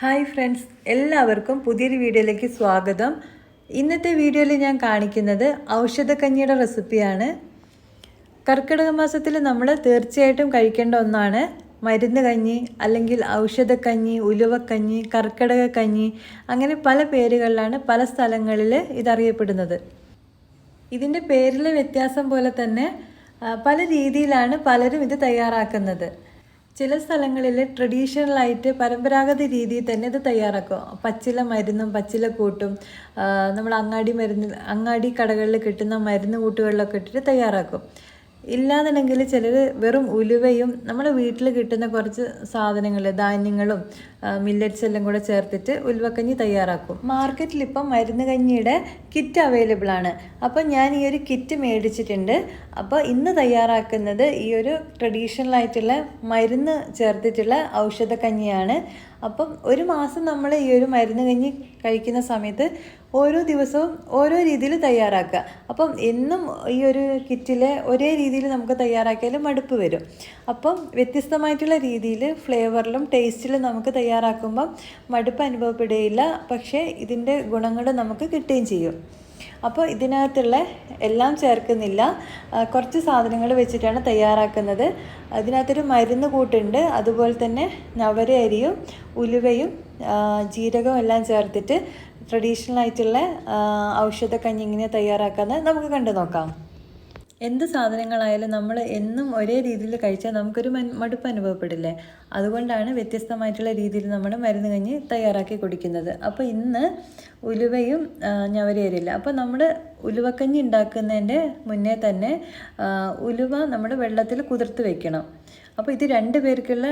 Hi friends എല്ലാവർക്കും പുതിയൊരു വീഡിയോയിലേക്ക് സ്വാഗതം. ഇന്നത്തെ വീഡിയോയിൽ ഞാൻ കാണിക്കുന്നത് ഔഷധക്കഞ്ഞിയുടെ റെസിപ്പിയാണ്. കർക്കിടക മാസത്തിൽ നമ്മൾ തീർച്ചയായിട്ടും കഴിക്കേണ്ട ഒന്നാണ് മരുന്ന് കഞ്ഞി അല്ലെങ്കിൽ ഔഷധക്കഞ്ഞി ഉലുവക്കഞ്ഞി കർക്കിടക കഞ്ഞി അങ്ങനെ പല പേരുകളിലാണ് പല സ്ഥലങ്ങളിൽ ഇതറിയപ്പെടുന്നത്. ഇതിന്റെ പേരിലെ വ്യത്യാസം പോലെ തന്നെ പല രീതിയിലാണ് പലരും ഇത് തയ്യാറാക്കുന്നത്. ചില സ്ഥലങ്ങളിൽ ട്രഡീഷണൽ ആയിട്ട് പരമ്പരാഗത രീതിയിൽ തന്നെ ഇത് തയ്യാറാക്കും. പച്ചില മരുന്നും പച്ചില കൂട്ടും നമ്മൾ അങ്ങാടി മരുന്ന് അങ്ങാടി കടകളിൽ കിട്ടുന്ന മരുന്ന് കൂട്ടുകളിലൊക്കെ ഇട്ടിട്ട് തയ്യാറാക്കും. ഇല്ലാന്നുണ്ടെങ്കിൽ ചിലർ വെറും ഉലുവയും നമ്മുടെ വീട്ടിൽ കിട്ടുന്ന കുറച്ച് സാധനങ്ങൾ ധാന്യങ്ങളും മില്ലറ്റ്സ് എല്ലാം കൂടെ ചേർത്തിട്ട് ഉലുവക്കഞ്ഞി തയ്യാറാക്കും. മാർക്കറ്റിൽ ഇപ്പം മരുന്ന് കഞ്ഞിയുടെ കിറ്റ് അവൈലബിൾ ആണ് അപ്പം ഞാൻ ഈ ഒരു കിറ്റ് മേടിച്ചിട്ടുണ്ട്. അപ്പോൾ ഇന്ന് തയ്യാറാക്കുന്നത് ഈ ഒരു ട്രഡീഷണൽ ആയിട്ടുള്ള മരുന്ന് ചേർത്തിട്ടുള്ള ഔഷധ കഞ്ഞിയാണ്. അപ്പം ഒരു മാസം നമ്മൾ ഈ ഒരു മരുന്ന് കഞ്ഞി കഴിക്കുന്ന സമയത്ത് ഓരോ ദിവസവും ഓരോ രീതിയിൽ തയ്യാറാക്കുക. അപ്പം എന്നും ഈ ഒരു കിറ്റിലെ ഒരേ രീതിയിൽ നമുക്ക് തയ്യാറാക്കിയാലും മടുപ്പ് വരും. അപ്പം വ്യത്യസ്തമായിട്ടുള്ള രീതിയിൽ ഫ്ലേവറിലും ടേസ്റ്റിലും നമുക്ക് തയ്യാറാക്കുമ്പം മടുപ്പ് അനുഭവപ്പെടുകയില്ല. പക്ഷേ ഇതിന്റെ ഗുണങ്ങൾ നമുക്ക് കിട്ടുകയും ചെയ്യും. അപ്പോൾ ഇതിനകത്തുള്ള എല്ലാം ചേർക്കുന്നില്ല. കുറച്ച് സാധനങ്ങൾ വെച്ചിട്ടാണ് തയ്യാറാക്കുന്നത്. അതിനകത്തൊരു മരുന്ന് കൂട്ടുണ്ട്. അതുപോലെ തന്നെ നവര അരിയും ഉലുവയും ജീരകവും എല്ലാം ചേർത്തിട്ട് ട്രഡീഷണൽ ആയിട്ടുള്ള ഔഷധ കഞ്ഞി ഇങ്ങനെ തയ്യാറാക്കുന്നത് നമുക്ക് കണ്ടു നോക്കാം. എന്ത് സാധനങ്ങളായാലും നമ്മൾ എന്നും ഒരേ രീതിയിൽ കഴിച്ചാൽ നമുക്കൊരു മടുപ്പ് അനുഭവപ്പെടില്ലേ? അതുകൊണ്ടാണ് വ്യത്യസ്തമായിട്ടുള്ള രീതിയിൽ നമ്മൾ മരുന്ന് കഞ്ഞി തയ്യാറാക്കി കുടിക്കുന്നത്. അപ്പോൾ ഇന്ന് ഉലുവയും ഞവരേരില്ല അപ്പോൾ നമ്മൾ ഉലുവക്കഞ്ഞി ഉണ്ടാക്കുന്നതിന്റെ മുന്നേ തന്നെ ഉലുവ നമ്മൾ വെള്ളത്തിൽ കുതിർത്ത് വെക്കണം. അപ്പോൾ ഇത് രണ്ട് പേർക്കുള്ള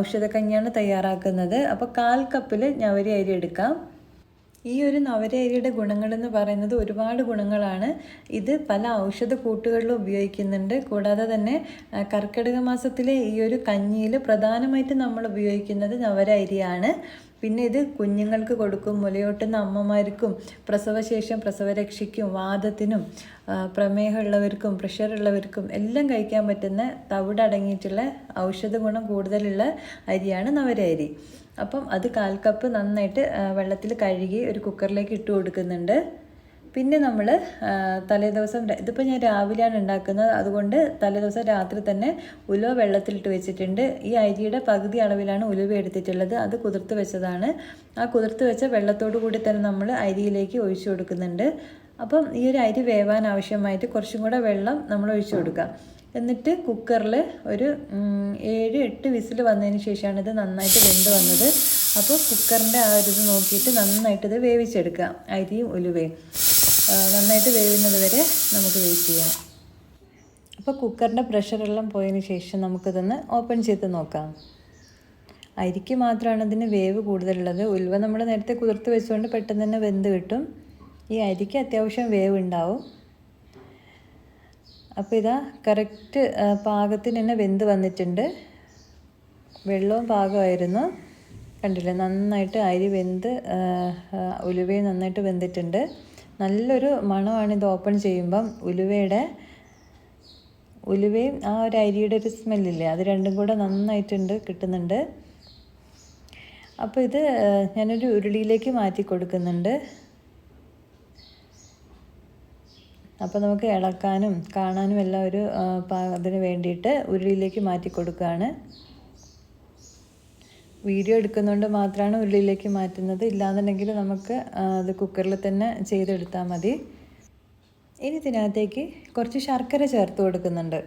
ഔഷധക്കഞ്ഞിയാണ് തയ്യാറാക്കുന്നത്. അപ്പോൾ കാൽ കപ്പിൽ ഞവരി അരി എടുക്കാം. ഈ ഒരു നവരയരിയുടെ ഗുണങ്ങളെന്ന് പറയുന്നത് ഒരുപാട് ഗുണങ്ങളാണ്. ഇത് പല ഔഷധ കൂട്ടുകളിലും ഉപയോഗിക്കുന്നുണ്ട്. കൂടാതെ തന്നെ കർക്കിടക മാസത്തിലെ ഈ ഒരു കഞ്ഞിയിൽ പ്രധാനമായിട്ട് നമ്മൾ ഉപയോഗിക്കുന്നത് നവര അരിയാണ് പിന്നെ ഇത് കുഞ്ഞുങ്ങൾക്ക് കൊടുക്കും മുലയോട്ടുന്ന അമ്മമാർക്കും പ്രസവശേഷം പ്രസവരക്ഷയ്ക്കും വാദത്തിനും പ്രമേഹമുള്ളവർക്കും പ്രഷറുള്ളവർക്കും എല്ലാം കഴിക്കാൻ പറ്റുന്ന തവിടടങ്ങിയിട്ടുള്ള ഔഷധ ഗുണം കൂടുതലുള്ള അരിയാണ് നവര അരി അപ്പം അത് കാൽ കപ്പ് നന്നായിട്ട് വെള്ളത്തിൽ കഴുകി ഒരു കുക്കറിലേക്ക് ഇട്ട് കൊടുക്കുന്നുണ്ട്. പിന്നെ നമ്മൾ തലേദിവസം ദിവസം ഇതിപ്പോൾ ഞാൻ രാവിലെയാണ് ഉണ്ടാക്കുന്നത്. അതുകൊണ്ട് തലേദിവസം രാത്രി തന്നെ ഉലുവ വെള്ളത്തിലിട്ട് വെച്ചിട്ടുണ്ട്. ഈ അരിയുടെ പകുതി അളവിലാണ് ഉലുവ എടുത്തിട്ടുള്ളത്. അത് കുതിർത്ത് വെച്ചതാണ്. ആ കുതിർത്ത് വെച്ച വെള്ളത്തോടു കൂടി തന്നെ നമ്മൾ അരിയിലേക്ക് ഒഴിച്ചു കൊടുക്കുന്നുണ്ട്. അപ്പം ഈ ഒരു അരി വേവാൻ ആവശ്യമായിട്ട് കുറച്ചും കൂടെ വെള്ളം നമ്മൾ ഒഴിച്ചു കൊടുക്കുക എന്നിട്ട് കുക്കറിൽ ഒരു ഏഴ് എട്ട് വിസിൽ വന്നതിന് ശേഷമാണ് ഇത് നന്നായിട്ട് വെന്ത് വന്നത്. അപ്പോൾ കുക്കറിന്റെ ആ ഒരു ഇത് നോക്കിയിട്ട് നന്നായിട്ട് ഇത് വേവിച്ചെടുക്കുക അരിയും ഉലുവയും. നന്നായിട്ട് വേവുന്നത് വരെ നമുക്ക് വെയിറ്റ് ചെയ്യാം. അപ്പോൾ കുക്കറിന്റെ പ്രഷറെല്ലാം പോയതിന് ശേഷം നമുക്കിതൊന്ന് ഓപ്പൺ ചെയ്ത് നോക്കാം. അരിക്ക് മാത്രമാണ് ഇതിന് വേവ് കൂടുതലുള്ളത്. ഉലുവ നമ്മൾ നേരത്തെ കുതിർത്ത് വെച്ചുകൊണ്ട് പെട്ടെന്ന് തന്നെ വെന്ത് കിട്ടും. ഈ അരിക്ക് അത്യാവശ്യം വേവ് ഉണ്ടാവും. അപ്പോൾ ഇതാ കറക്റ്റ് പാകത്തിന് തന്നെ വെന്ത് വന്നിട്ടുണ്ട്. വെള്ളവും പാകമായിരുന്നു. കണ്ടില്ലേ? നന്നായിട്ട് അരി വെന്ത് ഉലുവയും നന്നായിട്ട് വെന്തിട്ടുണ്ട്. നല്ലൊരു മണമാണ് ഇത് ഓപ്പൺ ചെയ്യുമ്പം. ഉലുവയുടെ ഉലുവയും ആ ഒരു അരിയുടെ ഒരു സ്മെല്ലില്ലേ അത് രണ്ടും കൂടെ നന്നായിട്ടുണ്ട് കിട്ടുന്നുണ്ട്. അപ്പോൾ ഇത് ഞാനൊരു ഉരുളിയിലേക്ക് മാറ്റി കൊടുക്കുന്നുണ്ട്. അപ്പോൾ നമുക്ക് ഇളക്കാനും കാണാനും എല്ലാം ഒരു അതിന് വേണ്ടിയിട്ട് ഉരുളിയിലേക്ക് മാറ്റി കൊടുക്കുകയാണ് വീഡിയോ എടുക്കുന്നതുകൊണ്ട് മാത്രമാണ് ഉരുളിയിലേക്ക് മാറ്റുന്നത്. ഇല്ലാന്നുണ്ടെങ്കിൽ നമുക്ക് അത് കുക്കറിൽ തന്നെ ചെയ്തെടുത്താൽ മതി. ഇനി ഇതിനകത്തേക്ക് കുറച്ച് ശർക്കര ചേർത്ത് കൊടുക്കുന്നുണ്ട്.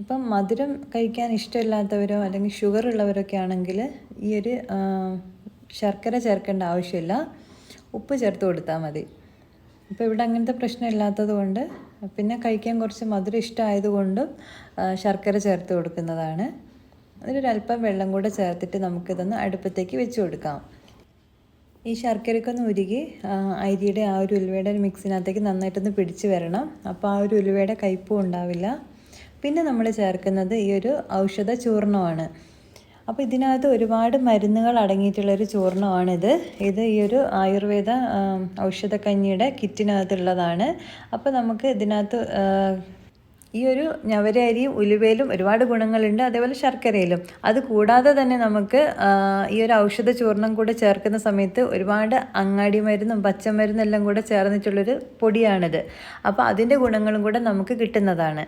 ഇപ്പം മധുരം കഴിക്കാൻ ഇഷ്ടമില്ലാത്തവരോ അല്ലെങ്കിൽ ഷുഗർ ഉള്ളവരൊക്കെ ആണെങ്കിൽ ഈ ഒരു ശർക്കര ചേർക്കേണ്ട ആവശ്യമില്ല. ഉപ്പ് ചേർത്ത് കൊടുത്താൽ മതി. ഇപ്പോൾ ഇവിടെ അങ്ങനത്തെ പ്രശ്നം ഇല്ലാത്തത് കൊണ്ട് പിന്നെ കഴിക്കാൻ കുറച്ച് മധുരം ഇഷ്ടമായതുകൊണ്ടും ശർക്കര ചേർത്ത് കൊടുക്കുന്നതാണ്. അതിലൊരല്പം വെള്ളം കൂടെ ചേർത്തിട്ട് നമുക്കിതൊന്ന് അടുപ്പത്തേക്ക് വെച്ച് കൊടുക്കാം. ഈ ശർക്കരക്കൊന്ന് ഉരുകി അരിയുടെ ആ ഒരു ഉലുവയുടെ ഒരു മിക്സിനകത്തേക്ക് നന്നായിട്ടൊന്ന് പിടിച്ച് വരണം. അപ്പോൾ ആ ഒരു ഉലുവയുടെ കയ്പും ഉണ്ടാവില്ല. പിന്നെ നമ്മൾ ചേർക്കുന്നത് ഈ ഒരു ഔഷധ ചൂർണമാണ്. അപ്പോൾ ഇതിനകത്ത് ഒരുപാട് മരുന്നുകൾ അടങ്ങിയിട്ടുള്ളൊരു ചൂർണമാണിത്. ഇത് ഈ ഒരു ആയുർവേദ ഔഷധ ഔഷധക്കഞ്ഞിയുടെ കിറ്റിനകത്തുള്ളതാണ്. അപ്പോൾ നമുക്ക് ഇതിനകത്ത് ഈ ഒരു ഞവര അരിയും ഉലുവയിലും ഒരുപാട് ഗുണങ്ങളുണ്ട്. അതേപോലെ ശർക്കരയിലും. അത് കൂടാതെ തന്നെ നമുക്ക് ഈ ഒരു ഔഷധ ചൂർണം കൂടെ ചേർക്കുന്ന സമയത്ത് ഒരുപാട് അങ്ങാടി മരുന്നും പച്ചമരുന്നും എല്ലാം കൂടെ ചേർന്നിട്ടുള്ളൊരു പൊടിയാണിത്. അപ്പോൾ അതിന്റെ ഗുണങ്ങളും കൂടെ നമുക്ക് കിട്ടുന്നതാണ്.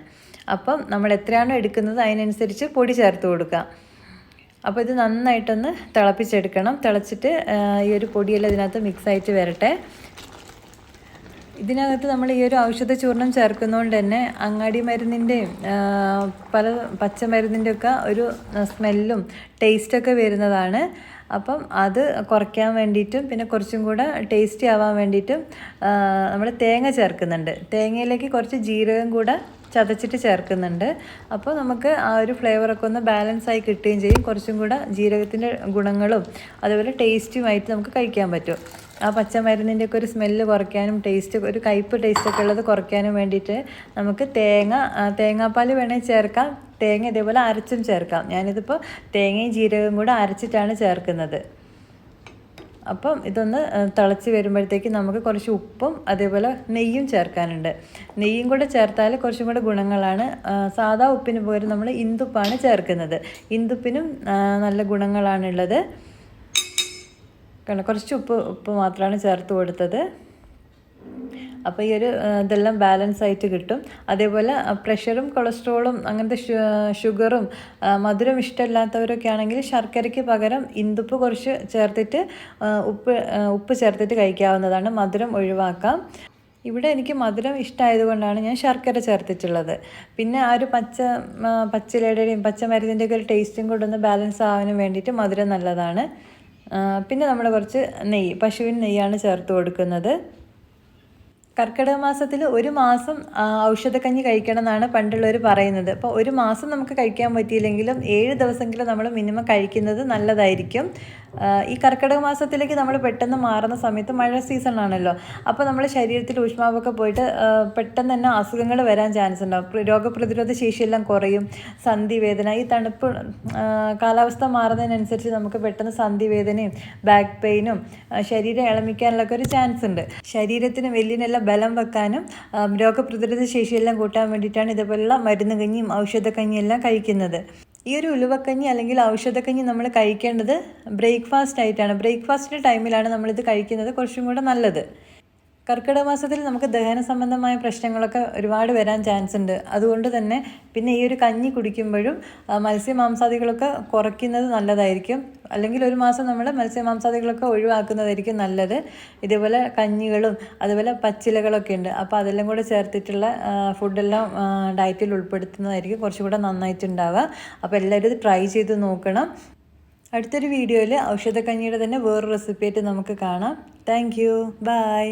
അപ്പം നമ്മൾ എത്രയാണോ എടുക്കുന്നത് അതിനനുസരിച്ച് പൊടി ചേർത്ത് കൊടുക്കുക. അപ്പോൾ ഇത് നന്നായിട്ടൊന്ന് തിളപ്പിച്ചെടുക്കണം. തിളച്ചിട്ട് ഈ ഒരു പൊടിയെല്ലാം ഇതിനകത്ത് മിക്സ് ആയിട്ട് വരട്ടെ. ഇതിനകത്ത് നമ്മൾ ഈ ഒരു ഔഷധ ചൂർണം ചേർക്കുന്നതുകൊണ്ട് തന്നെ അങ്ങാടി മരുന്നിന്റെയും പല പച്ചമരുന്നിന്റെ ഒക്കെ ഒരു സ്മെല്ലും ടേസ്റ്റൊക്കെ വരുന്നതാണ്. അപ്പം അത് കുറയ്ക്കാൻ വേണ്ടിയിട്ടും പിന്നെ കുറച്ചും കൂടെ ടേസ്റ്റി ആവാൻ വേണ്ടിയിട്ടും നമ്മൾ തേങ്ങ ചേർക്കുന്നുണ്ട്. തേങ്ങയിലേക്ക് കുറച്ച് ജീരകം കൂടെ ചതച്ചിട്ട് ചേർക്കുന്നുണ്ട്. അപ്പോൾ നമുക്ക് ആ ഒരു ഫ്ലേവറൊക്കെ ഒന്ന് ബാലൻസ് ആയി കിട്ടുകയും ചെയ്യും. കുറച്ചും കൂടെ ജീരകത്തിന്റെ ഗുണങ്ങളും അതുപോലെ ടേസ്റ്റുമായിട്ട് നമുക്ക് കഴിക്കാൻ പറ്റും. ആ പച്ചമരുന്നിന്റെ ഒക്കെ ഒരു സ്മെല്ല് കുറയ്ക്കാനും ടേസ്റ്റ് ഒരു കയ്പ്പ് ടേസ്റ്റൊക്കെ ഉള്ളത് കുറയ്ക്കാനും വേണ്ടിയിട്ട് നമുക്ക് തേങ്ങ തേങ്ങാപ്പാൽ വേണേൽ ചേർക്കാം. തേങ്ങ ഇതേപോലെ അരച്ചും ചേർക്കാം. ഞാനിതിപ്പോൾ തേങ്ങയും ജീരകവും കൂടെ അരച്ചിട്ടാണ് ചേർക്കുന്നത്. അപ്പം ഇതൊന്ന് തിളച്ച് വരുമ്പോഴത്തേക്ക് നമുക്ക് കുറച്ച് ഉപ്പും അതേപോലെ നെയ്യും ചേർക്കാനുണ്ട്. നെയ്യും കൂടെ ചേർത്താൽ കുറച്ചും കൂടെ ഗുണങ്ങളാണ്. സാധാ ഉപ്പിന് പകരം നമ്മൾ ഇന്ദുപ്പാണ് ചേർക്കുന്നത്. ഇന്ദുപ്പിനും നല്ല ഗുണങ്ങളാണുള്ളത്. കാരണം കുറച്ച് ഉപ്പ് ഉപ്പ് മാത്രമാണ് ചേർത്ത് കൊടുത്തത്. അപ്പോൾ ഈ ഒരു ഇതെല്ലാം ബാലൻസ് ആയിട്ട് കിട്ടും. അതേപോലെ പ്രഷറും കൊളസ്ട്രോളും അങ്ങനത്തെ ഷുഗറും മധുരം ഇഷ്ടമില്ലാത്തവരൊക്കെ ആണെങ്കിൽ ശർക്കരയ്ക്ക് പകരം ഇന്ദുപ്പ് കുറച്ച് ചേർത്തിട്ട് ഉപ്പ് ഉപ്പ് ചേർത്തിട്ട് കഴിക്കാവുന്നതാണ്. മധുരം ഒഴിവാക്കാം. ഇവിടെ എനിക്ക് മധുരം ഇഷ്ടമായതുകൊണ്ടാണ് ഞാൻ ശർക്കര ചേർത്തിട്ടുള്ളത്. പിന്നെ ആ ഒരു പച്ച പച്ചിലയുടെയും പച്ചമരുന്നിന്റെയൊക്കെ ഒരു ടേസ്റ്റും കൂടെ ഒന്ന് ബാലൻസ് ആവാനും വേണ്ടിയിട്ട് മധുരം നല്ലതാണ്. പിന്നെ നമ്മൾ കുറച്ച് നെയ്യ് പശുവിൻ നെയ്യാണ് ചേർത്ത് കൊടുക്കുന്നത്. കർക്കിടക മാസത്തിൽ ഒരു മാസം ഔഷധക്കഞ്ഞി കഴിക്കണം എന്നാണ് പണ്ടുള്ളവർ പറയുന്നത്. അപ്പോൾ ഒരു മാസം നമുക്ക് കഴിക്കാൻ പറ്റിയില്ലെങ്കിലും ഏഴ് ദിവസമെങ്കിലും നമ്മൾ മിനിമം കഴിക്കുന്നത് നല്ലതായിരിക്കും. ഈ കർക്കിടക മാസത്തിലേക്ക് നമ്മൾ പെട്ടെന്ന് മാറുന്ന സമയത്ത് മഴ സീസണാണല്ലോ അപ്പോൾ നമ്മുടെ ശരീരത്തിൽ ഊഷ്മാവൊക്കെ പോയിട്ട് പെട്ടെന്ന് തന്നെ അസുഖങ്ങൾ വരാൻ ചാൻസ് ഉണ്ടാവും പ്ര- രോഗപ്രതിരോധ ശേഷിയെല്ലാം കുറയും സന്ധി വേദന ഈ തണുപ്പ് കാലാവസ്ഥ മാറുന്നതിനനുസരിച്ച് നമുക്ക് പെട്ടെന്ന് സന്ധി വേദനയും ബാക്ക് പെയിനും ശരീരം ഇളമിക്കാനുള്ളൊക്കെ ഒരു ചാൻസ് ഉണ്ട്. ശരീരത്തിന് വെല്ലിനെല്ലാം ബലം വെക്കാനും രോഗപ്രതിരോധ ശേഷിയെല്ലാം കൂട്ടാൻ വേണ്ടിയിട്ടാണ് ഇതുപോലുള്ള മരുന്ന് കഞ്ഞിയും ഔഷധ കഞ്ഞിയെല്ലാം കഴിക്കുന്നത്. ഈ ഒരു ഉലുവക്കഞ്ഞി അല്ലെങ്കിൽ ഔഷധക്കഞ്ഞി നമ്മൾ കഴിക്കേണ്ടത് ബ്രേക്ക്ഫാസ്റ്റ് ആയിട്ടാണ്. ബ്രേക്ക്ഫാസ്റ്റിന്റെ ടൈമിലാണ് നമ്മളിത് കഴിക്കുന്നത്. കുറച്ചും കൂടെ നല്ലത്. കർക്കിടക മാസത്തിൽ നമുക്ക് ദഹന സംബന്ധമായ പ്രശ്നങ്ങളൊക്കെ ഒരുപാട് വരാൻ ചാൻസ് ഉണ്ട്. അതുകൊണ്ട് തന്നെ പിന്നെ ഈ ഒരു കഞ്ഞി കുടിക്കുമ്പോഴും മത്സ്യമാംസാദികളൊക്കെ കുറയ്ക്കുന്നത് നല്ലതായിരിക്കും. അല്ലെങ്കിൽ ഒരു മാസം നമ്മൾ മത്സ്യമാംസാദികളൊക്കെ ഒഴിവാക്കുന്നതായിരിക്കും നല്ലത്. ഇതേപോലെ കഞ്ഞികളും അതുപോലെ പച്ചിലകളൊക്കെ ഉണ്ട്. അപ്പോൾ അതെല്ലാം കൂടെ ചേർത്തിട്ടുള്ള ഫുഡെല്ലാം ഡയറ്റിൽ ഉൾപ്പെടുത്തുന്നതായിരിക്കും കുറച്ചുകൂടെ നന്നായിട്ടുണ്ടാവുക. അപ്പോൾ എല്ലാവരും ഇത് ട്രൈ ചെയ്ത് നോക്കണം. അടുത്തൊരു വീഡിയോയിൽ ഔഷധക്കഞ്ഞിയുടെ തന്നെ വേറൊരു റെസിപ്പി ആയിട്ട് നമുക്ക് കാണാം. Thank you by